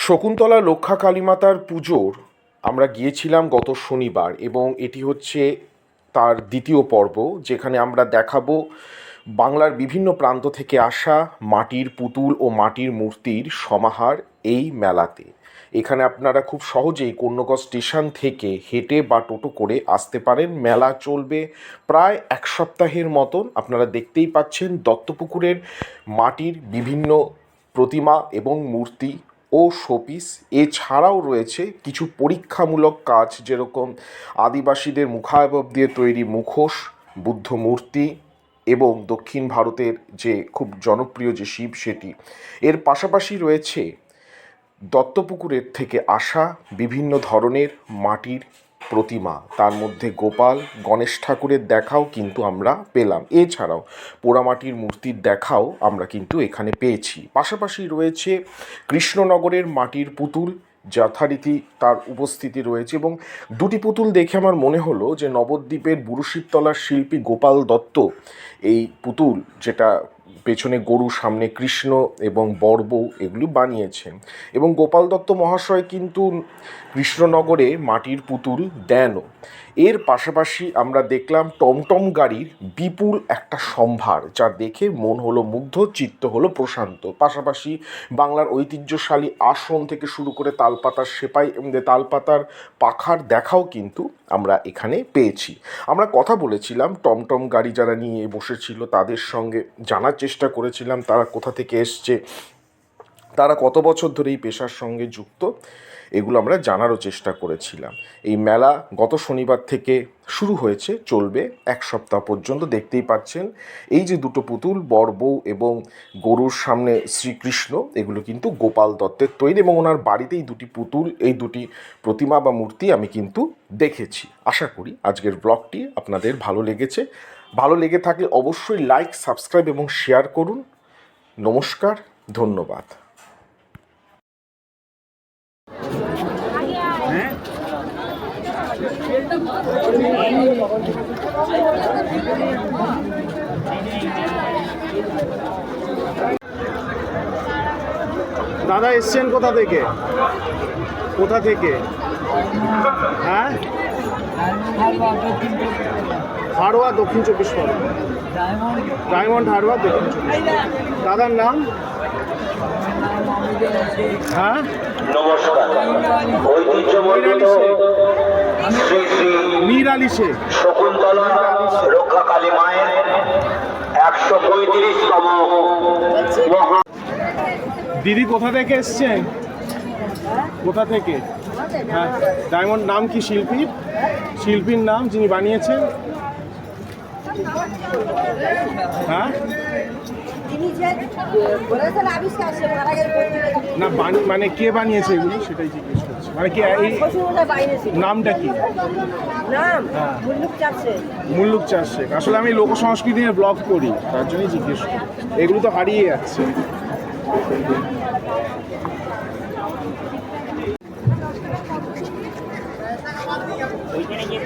শকুন্তলা লক্ষা কালীমাতার পুজোর আমরা গিয়েছিলাম গত শনিবার এবং এটি হচ্ছে তার দ্বিতীয় পর্ব, যেখানে আমরা দেখাবো বাংলার বিভিন্ন প্রান্ত থেকে আসা মাটির পুতুল ও মাটির মূর্তির সমাহার এই মেলাতে। এখানে আপনারা খুব সহজেই কন্যগড় স্টেশন থেকে হেঁটে বা টোটো করে আসতে পারেন। মেলা চলবে প্রায় এক সপ্তাহের মতন। আপনারা দেখতেই পাচ্ছেন দত্তপুকুরের মাটির বিভিন্ন প্রতিমা এবং মূর্তি ও শোপিস। এছাড়াও রয়েছে কিছু পরীক্ষামূলক কাজ, যেরকম আদিবাসীদের মুখাবয়ব দিয়ে তৈরি মুখোশ, বুদ্ধ মূর্তি এবং দক্ষিণ ভারতের যে খুব জনপ্রিয় যে শিব সেটি। এর পাশাপাশি রয়েছে দত্তপুকুরের থেকে আসা বিভিন্ন ধরনের মাটির প্রতিমা। তার মধ্যে গোপাল, গণেশ ঠাকুরের দেখাও কিন্তু আমরা পেলাম। এছাড়াও পোড়ামাটির মূর্তির দেখাও আমরা কিন্তু এখানে পেয়েছি। পাশাপাশি রয়েছে কৃষ্ণনগরের মাটির পুতুল, যথারীতি তার উপস্থিতি রয়েছে এবং দুটি পুতুল দেখে আমার মনে হলো যে নবদ্বীপের বুরুশিবতলার শিল্পী গোপাল দত্ত এই পুতুল যেটা পেছনে গরু, সামনে কৃষ্ণ এবং বর্ব এগুলি বানিয়েছেন। এবং গোপাল দত্ত মহাশয় কিন্তু কৃষ্ণনগরে মাটির পুতুল দেনও। এর পাশাপাশি আমরা দেখলাম টমটম গাড়ির বিপুল একটা সম্ভার, যা দেখে মন হলো মুগ্ধ, চিত্ত হলো প্রশান্ত। পাশাপাশি বাংলার ঐতিহ্যশালী আসন থেকে শুরু করে তালপাতার সেপাই তালপাতার পাখার দেখাও কিন্তু আমরা এখানে পেয়েছি। আমরা কথা বলেছিলাম টমটম গাড়ি যারা নিয়ে বসেছিল তাদের সঙ্গে জানার চেষ্টা করেছিলাম, তারা কোথা থেকে এসছে, তারা কত বছর ধরে এই পেশার সঙ্গে যুক্ত, এগুলো আমরা জানারও চেষ্টা করেছিলাম। এই মেলা গত শনিবার থেকে শুরু হয়েছে, চলবে এক সপ্তাহ পর্যন্ত, দেখতেই পাচ্ছেন। এই যে দুটো পুতুল বউ এবং গরুর সামনে শ্রীকৃষ্ণ, এগুলো কিন্তু গোপাল দত্তের তৈরি এবং ওনার বাড়িতেই দুটি পুতুল, এই দুটি প্রতিমা বা মূর্তি আমি কিন্তু দেখেছি। আশা করি আজকের ব্লগটি আপনাদের ভালো লেগেছে। ভালো লেগে থাকলে অবশ্যই লাইক সাবস্ক্রাইব এবং শেয়ার করুন। নমস্কার, ধন্যবাদ। দাদা এসছেন কোথা থেকে? কোথা থেকে? হ্যাঁ? হাড়োয়া দক্ষিণ চব্বিশ পরগনা। ডায়মন্ড হাড়োয়া দক্ষিণ চব্বিশ দাদার নাম? হ্যাঁ? নমস্কার। ঐতিহ্যমণ্ডিত শ্রী শ্রী মীর আলী শেখ শকুন্তলা রক্ষাকালী মায়ের একশো পঁয়ত্রিশতম মহা দিদি কোথা থেকে এসছেন কোথা থেকে? হ্যাঁ ডায়মন্ড নাম কি শিল্পীর? শিল্পীর নাম যিনি বানিয়েছেন? হ্যাঁ? মানে কে বানিয়েছে এগুলো সেটাই জিজ্ঞেস করছে। মানে কি নামটা কি? হ্যাঁ। মুল্লুক চাষে আসলে আমি লোক সংস্কৃতি নিয়ে ব্লগ করি তার জন্যই জিজ্ঞেস করি। এগুলো তো হারিয়ে যাচ্ছে। ওইখানে গিয়ে